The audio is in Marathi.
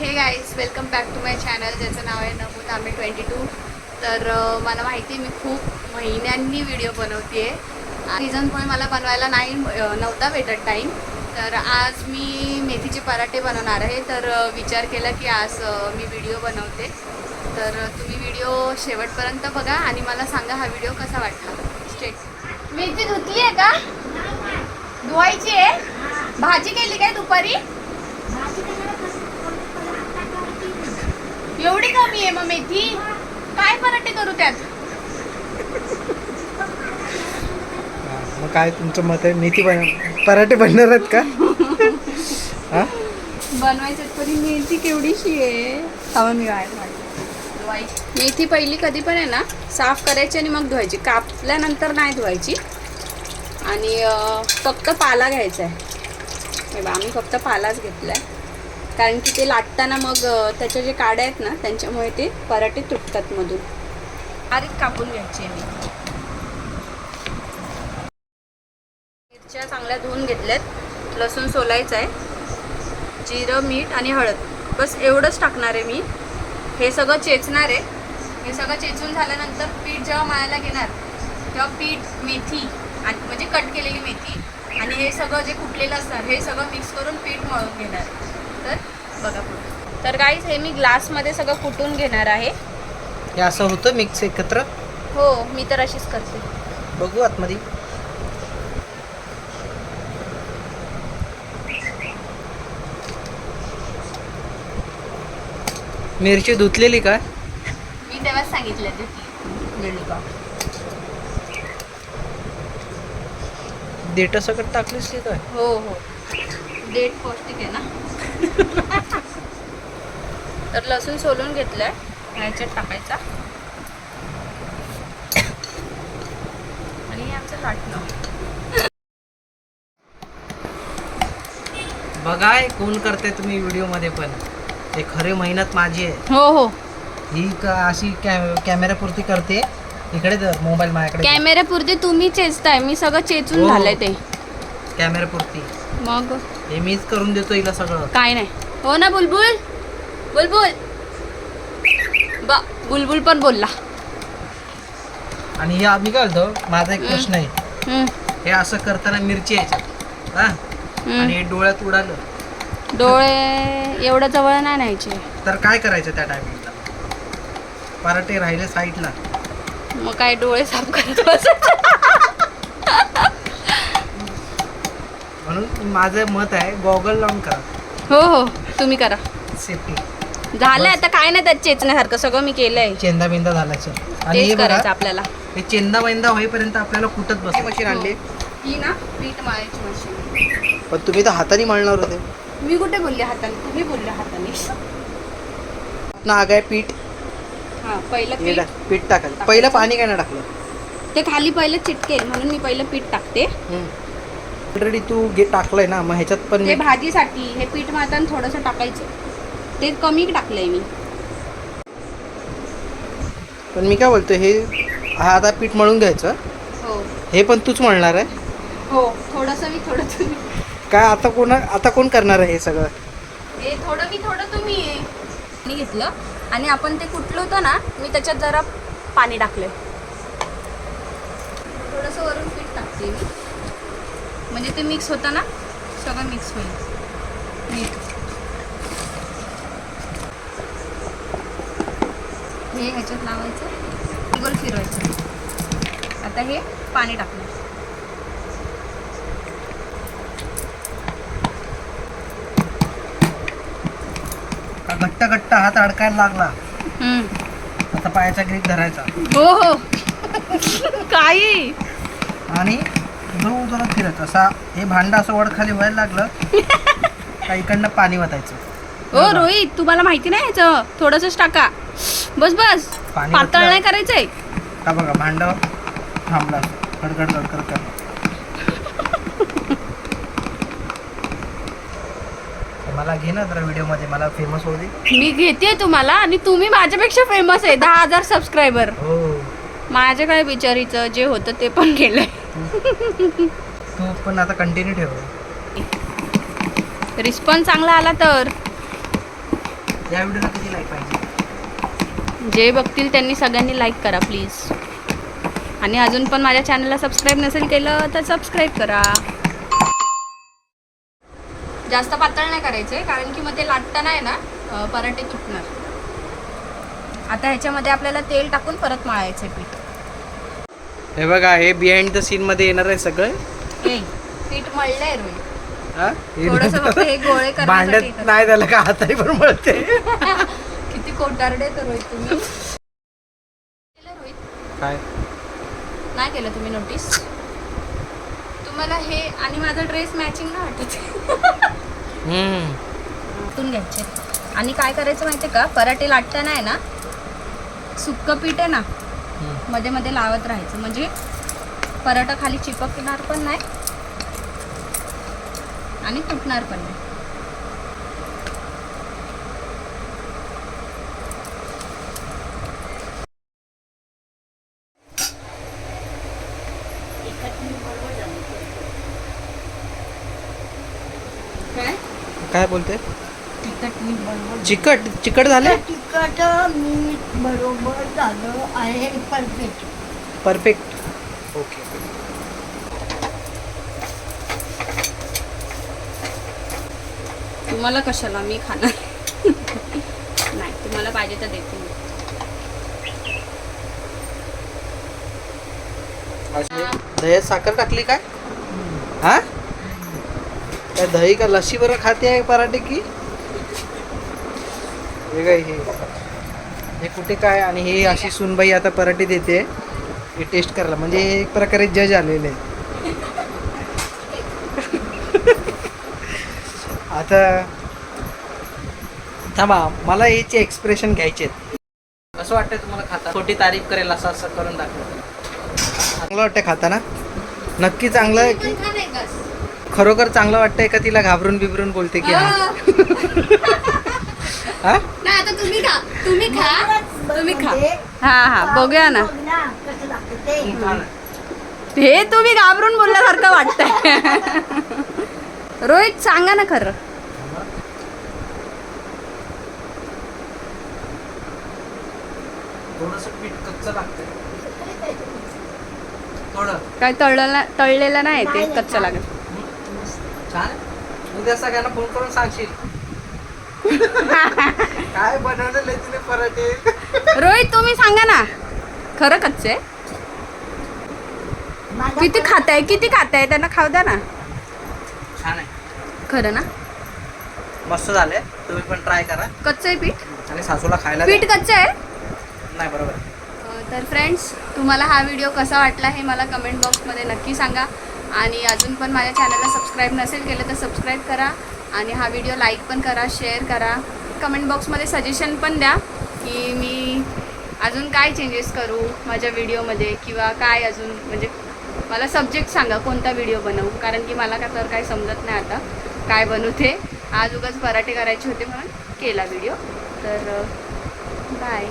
Hey guys welcome back to my channel ज्याचं नाव आहे नमूद आम्ही ट्वेंटी टू तर मला माहिती आहे मी खूप महिन्यांनी व्हिडिओ बनवते आहे रिझनमुळे मला बनवायला नाही नव्हता भेटत टाईम तर आज मी मेथीचे पराठे बनवणार आहे. तर विचार केला की आज मी व्हिडिओ बनवते. तर तुम्ही व्हिडिओ शेवटपर्यंत बघा आणि मला सांगा हा व्हिडिओ कसा वाटला. स्टेट मेथी धुतली आहे का? धुवायची आहे. भाजी केली काय दुपारी? एवढी कमी आहे मग मेथी? काय पराठे करू त्यात? मग काय तुमचं मत आहे? मेथी बन पराठे बनणार आहेत का? हा? बनवायचं तरी मेथी केवढीशी आहे? हवा मी. मेथी पहिली कधी पण आहे ना साफ करायची आणि मग धुवायची. कापल्यानंतर नाही धुवायची. आणि फक्त पाला घ्यायचा आहे. बा आम्ही फक्त पालाच घेतला आहे कारण की ते लाटताना मग त्याच्या जे काड्या आहेत ना त्यांच्यामुळे ते पराठे तुटतात मधून. बारीक कापून घ्यायची मी. मिरच्या चांगल्या धुवून घेतल्यात. लसूण सोलायचं आहे. जिरं मीठ आणि हळद. बस एवढंच टाकणार आहे मी. हे सगळं चेचणार आहे. हे सगळं चेचून झाल्यानंतर पीठ जेव्हा मळायला घेणार तेव्हा पीठ मेथी आणि म्हणजे कट केलेली मेथी आणि हे सगळं जे कुटलेलं असणार हे सगळं मिक्स करून पीठ मळून घेणार. तर बघा तर गाईज हे मी ग्लासमध्ये सगळं कुटून घेणार आहे. हे असं होतं मिक्स एकत्र? हो मी तर अशीच करते. बघू आतमध्ये. मिरची धुतलेली काय मी तेव्हाच सांगितलं मिळली का? देठ सकट टाकलीस की काय? हो हो. डेट पौष्टिक आहे ना? तर लसूण सोलून घेतलंय ह्याच्यात टाकायचा. आणि आमचं लाटणं. बघाय कोण करते तुम्ही व्हिडिओमध्ये पण. हे खरे मेहनत माझी आहे. हो हो. ही का अशी कॅ कॅमेऱ्यापुरती करते. इकडे मोबाईल माझ्याकडे कॅमेऱ्यापुरते तुम्ही चेचताय. मी सगळं चेचून हो. झालंय ते. कॅमेऱ्यापुरती मग? हे मीच करून देतो हिला सगळं. काय नाही. हो ना बुलबुल? बुलबुल? बा बुलबुल पण बोलला. आणि हे आम्ही काय बोलतो माझा एक. प्रश्न आहे. हम्म, हे असं करताना मिरची यायच्यात. हा? हम्म. आणि हे डोळ्यात उडालं. डोळे एवढं जवळ नाही न्यायचे. तर काय करायचं त्या टायमिंगला पराठे राहिले साईडला. मग काय डोळे साफ करत बसायचे. म्हणून माझं मत आहे गॉगल लावून करा. हो हो तुम्ही करा. सेफ्टी झालंय बस. आता काय नाही त्यात चेचण्यासारखं सगळं मी केलंय. चेंदा बिंदा झाल्याचं आणि हे तेच करायचं आपल्याला. हे चेंदा मैंदा होईपर्यंत आपल्याला कुठत बस मशीन आणली. ही ना पीठ मळायची मशीन पण तुम्ही तर हाताने मळणार होते. मी कुठे बोलले हाताने? तुम्ही बोलले हाताने. ना आग आहे पीठ? हा पहिलं हे पीठ. टाक- पीठ टाकायचं. पहिलं पाणी काय नाही टाकलं? ते खाली पहिलं चिटकेल म्हणून मी पहिलं पीठ टाकते. ऑलरेडी तू गे टाकलंय ना मग ह्याच्यात पण ते भाजीसाठी हे पीठ मळताना थोडंसं टाकायचं. ते कमी टाकलंय मी. पण मी काय बोलतो हे हा आता पीठ मळून घ्यायचं. हो. हे पण तूच मळणार आहे? हो थोडंसं मी थोडं तुम्ही काय आता कोण आता कोण करणार आहे हे सगळं? हे थोडं मी थोडं तुम्ही. मी घेतलं आणि आपण ते कुठलं होतं ना मी त्याच्यात जरा पाणी टाकलं थोडंसं वरून पीठ टाकते मी. म्हणजे ते मिक्स होतं ना सगळं मिक्स होईल. मीठ हे ह्याच्यात लावायचं गोल फिरवायचं. आता हे पाणी टाकलं घट्ट घट्ट हात अडकायला लागला. हम्म. आता पायाचा ग्रीप धरायचा. हो हो. काही. आणि जो जरा फिरायचं असा. हे भांडं असं वर खाली व्हायला लागलं. का इकडनं पाणी वाटायचं हो रोहित तुम्हाला माहिती नाही ह्याचं? थोडंसंच टाका. बस बस. पाणी पातळ. नाही करायचंय. का बघा भांडं थांबलं असं. गडगड गडगड कर मला घे ना जरा व्हिडिओमध्ये मला फेमस होऊ दे. मी घेते तुम्हाला आणि तुम्ही माझ्यापेक्षा फेमस आहे. दहा हजार सबस्क्रायबर हो. माझ्या काय बिचारीचं जे होतं ते पण केलंय तू पण आता कंटिन्यू ठेव. रिस्पॉन्स चांगला आला तर. या व्हिडिओला किती लाईक पाहिजे? जे बघतील त्यांनी सगळ्यांनी लाईक करा प्लीज आणि अजून पण माझ्या चॅनलला सबस्क्राईब नसेल केलं तर सबस्क्राईब करा. जास्त पातळ नाही करायचे कारण की मग ते लाटताना आहे ना पराठे तुटणार. आता ह्याच्यामध्ये आपल्याला तेल टाकून परत मळायचे पीठ. हे बघा हे बिहाइंड द सीन मध्ये येणार आहे सगळं. पीठ मळलंय रोहित हा? हे थोडस फक्त हे गोळे करण्यासाठी करतो. नाही झालं का? हाताने पण मळते. किती कोटारडे तर रोहित तुम्ही. केलं रोहित? काय? नाही केलं तुम्ही नोटीस तुम्हाला हे आणि माझा ड्रेस मॅचिंग ना वाटत. हम्म. घ्यायचे. आणि काय करायचं माहिती का? पराठे लाटताना आहे ना सुक्क पीठ आहे ना मध्ये मध्ये लावत राहायचं. म्हणजे पराठा खाली चिपकणार पण नाही आणि तुटणार पण नाही. काय? काय बोलते? तिखट मीठ बरोबर चिकट? चिकट झाले तिखट मीठ बरोबर झालं आहे परफेक्ट परफेक्ट ओके. तुम्हाला कशाला मी खाणार? नाही तुम्हाला पाहिजे तर देते मी. दह्यात साखर टाकली काय? हा? काय दही का लस्सी बरं खाते आहे पराठे की? हे काय हे. हे कुठे काय आणि हे अशी सुनबाई आता पराठे देते. हे टेस्ट करायला. म्हणजे हे एक प्रकारे जज आलेले. आहे आता थांबा मला याचे एक्सप्रेशन घ्यायचे कसं वाटतंय तुम्हाला खाता? छोटी तारीफ करेल असं असं करून दाखव. चांगलं वाटतंय खाताना नक्की चांगलं आहे की खरोखर चांगलं वाटतंय का तिला घाबरून बिबरून बोलते की हा? नाही आता तुम्ही खा. तुम्ही खा. तुम्ही खा. हा हा. बघूया ना. कसं लागतं ते खा ना. हे तुम्ही घाबरून बोलल्यासारखं वाटतंय. रोहित सांगा ना खरं. काय तळलेलं तळलेलं नाही ते कच्चं लागत छान. उद्या सगळ्यांना फोन करून सांगशील. काय बनवलेलं तिने पराठे? रोहित तुम्ही सांगा ना. खरं कच्चे? माझा किती खाताय? किती खाताय? त्यांना खाऊ द्या ना. छान आहे. खरं ना? मस्त झाले. तुम्ही पण ट्राय करा. कच्चं आहे पीठ? आणि सासूला खायला द्या. पीठ कच्चं आहे? नाही बरोबर तर फ्रेंड्स तुम्हाला हा व्हिडिओ कसा वाटला हे मला कमेंट बॉक्समध्ये नक्की सांगा. आणि अजून पण माझ्या चॅनलला सबस्क्राईब नसेल केलं तर सबस्क्राईब करा. आणि हा व्हिडिओ लाईक पण करा शेअर करा. कमेंट बॉक्समध्ये सजेशन पण द्या की मी अजून काय चेंजेस करू माझ्या व्हिडिओमध्ये किंवा काय अजून म्हणजे मला सब्जेक्ट सांगा कोणता व्हिडिओ बनवू. कारण की मला का तर काही समजत नाही आता काय बनवू ते. आज उगाच पराठे करायचे होते म्हणून केला व्हिडिओ तर बाय